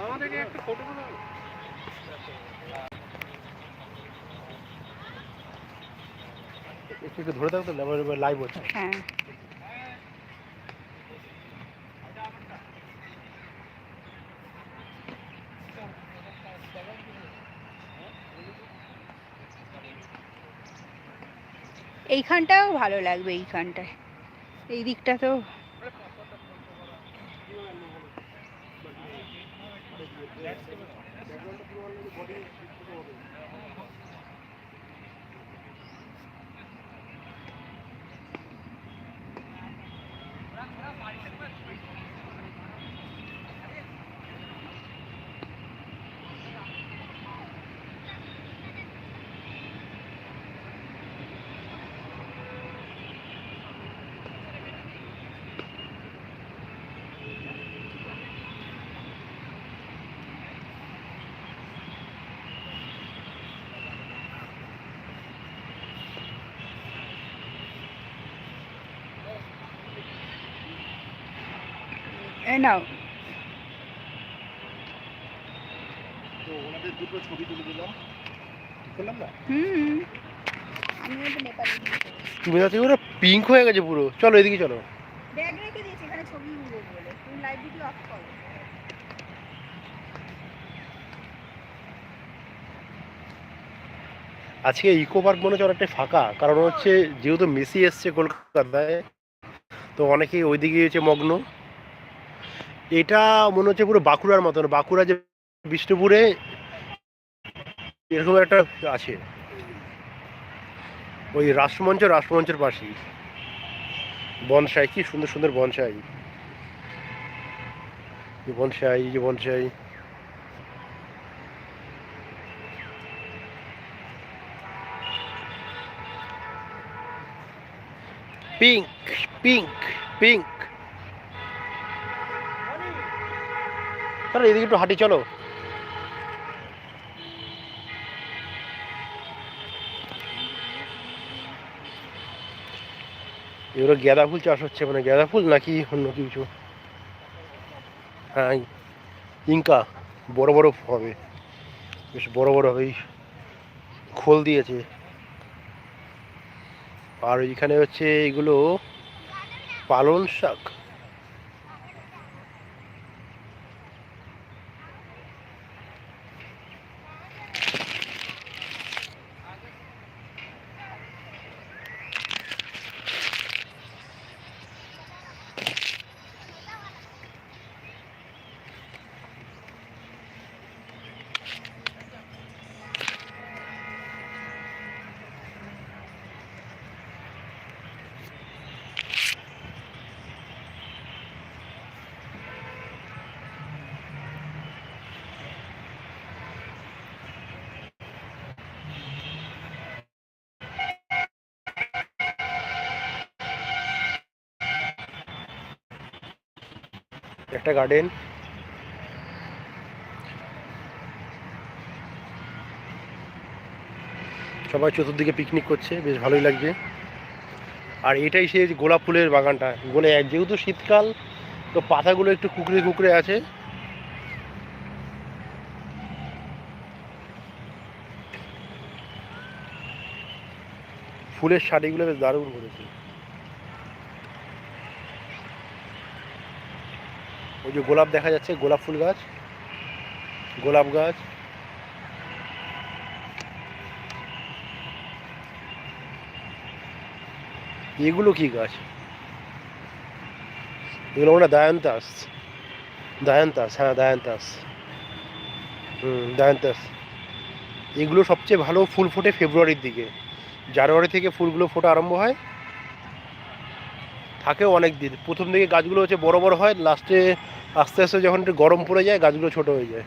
আমাদেরকে ধরে থাকতো লাইভ হচ্ছে। হ্যাঁ। এইখানটাও ভালো লাগবে এইখানটায়। এই দিকটা তো। নাও। তো ওনাদের দুটো ছবি তুলে দিলাম। করলাম না? হুম। আমিও তো নেপালি তুমি যাচ্ছে পুরো পিঙ্ক হয়ে গেছে পুরো। চলো এদিকে চলো। ব্যাগ রেখে দিয়েছি এখানে ছবি উঠবো বলে। তুমি লাইভ ভিডিও অফ করো। আজকে ইকো পার্ক মনে হচ্ছে অনেকটাই ফাঁকা। কারণ হচ্ছে যেহেতু মেসি এসছে কলকাতায় তো অনেকেই ওইদিকে হচ্ছে মগ্ন। এটা মনে হচ্ছে পুরো বাঁকুড়ার মতন। বাঁকুড়া যে বিষ্ণুপুরে এরকম একটা আছে। ওই রাষ্ট্রমঞ্চ রাষ্ট্রমঞ্চের পাশেই। বনসাই, কি সুন্দর সুন্দর bonsai. Bonsai bonsai. Pink pink pink. চলো এদিকে একটু হাঁটি, চলো। এগুলো গাঁদা ফুল চাষ হচ্ছে মানে গাঁদা ফুল নাকি অন্য কিছু? হ্যাঁ ইনকা, বড় বড় হবে। বেশ বড় বড় হবে খোল দিয়েছে। আর এখানে হচ্ছে এগুলো পালন শাক। একটা গার্ডেন সবাই চতুর্দিকে পিকনিক করছে, বেশ ভালোই লাগছে। আর এটাই সেই গোলাপ ফুলের বাগানটা। গোলে যেহেতু শীতকাল, তো পাতাগুলো একটু কুকড়ে কুকড়ে আছে। ফুলের শাড়িগুলো বেশ দারুণ করেছে। ওই যে গোলাপ দেখা যাচ্ছে, গোলাপ ফুল গাছ, গোলাপ গাছ। এগুলো কি গাছ? এগুলো মনে দায়ান্তাস। দায়ান্তাস হ্যাঁ দায়ান্তাস। হুম, দায়ান্তাস। এগুলো সবচেয়ে ভালো ফুল ফোটে ফেব্রুয়ারির দিকে। জানুয়ারি থেকে ফুলগুলো ফোটা আরম্ভ হয়। থাকেও অনেক দিন প্রথম দিকে গাছগুলো হচ্ছে বড় বড় হয়, লাস্টে আস্তে আস্তে যখন একটু গরম পড়ে যায়, গাছগুলো ছোট হয়ে যায়।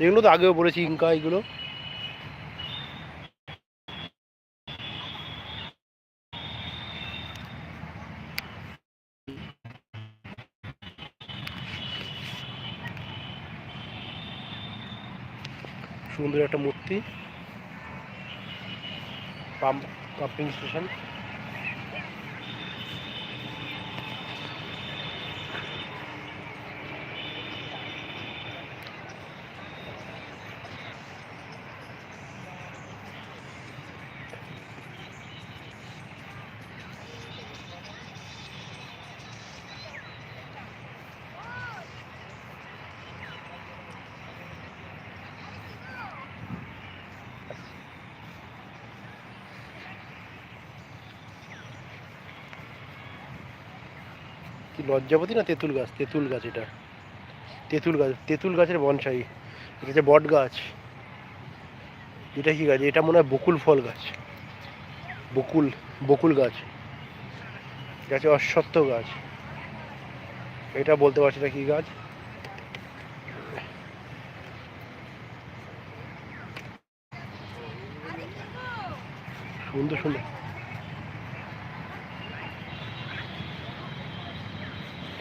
এগুলো তো আগেও পড়েছি, ইনকা এগুলো। সুন্দর একটা মূর্তি। Pump, pumping station. কি লজ্জাপতি না তেঁতুল গাছ? তেঁতুল গাছ এটা। তেঁতুল গাছ, তেঁতুল গাছের বনসাই। এটা হচ্ছে বট গাছ। এটা কি গাছ? এটা মনে হয় বকুল ফল গাছ। বকুল বকুল গাছ। এটা হচ্ছে অশ্বত্থ গাছ। এটা বলতে পারছি না কি গাছ। সুন্দর সুন্দর।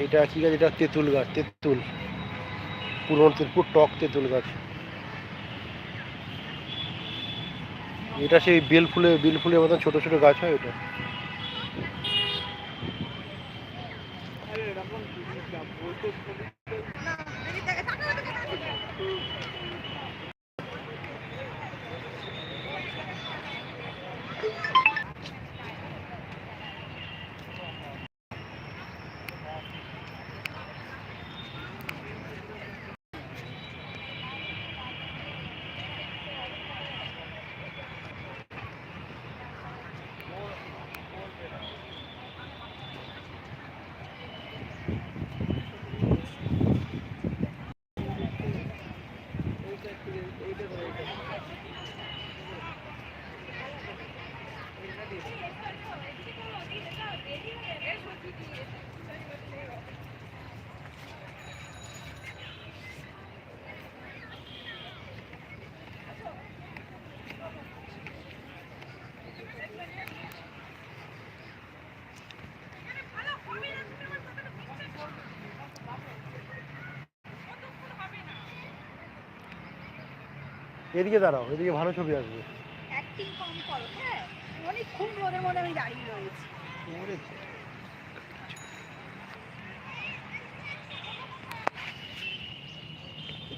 এটা কি গাছ এটা তেঁতুল গাছ, তেঁতুল। পুরনো তেঁতুল, টক তেঁতুল গাছ। এটা সেই বেল ফুলে, বেল ফুলের মতন ছোট ছোট গাছ হয় এটা এদিকে দাঁড়াও এদিকে ভালো ছবি আসবে। হ্যাঁ? অনেকক্ষণ রোদের মধ্যে আমি দাঁড়িয়ে রয়েছি।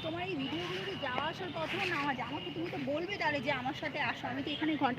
তোমার এই ভিডিওগুলোতে যাওয়া আসার কথা না হয় আমাকে তুমি তো বলবে তাহলে যে আমার সাথে আসো আমি তো এখানে ঘণ্টা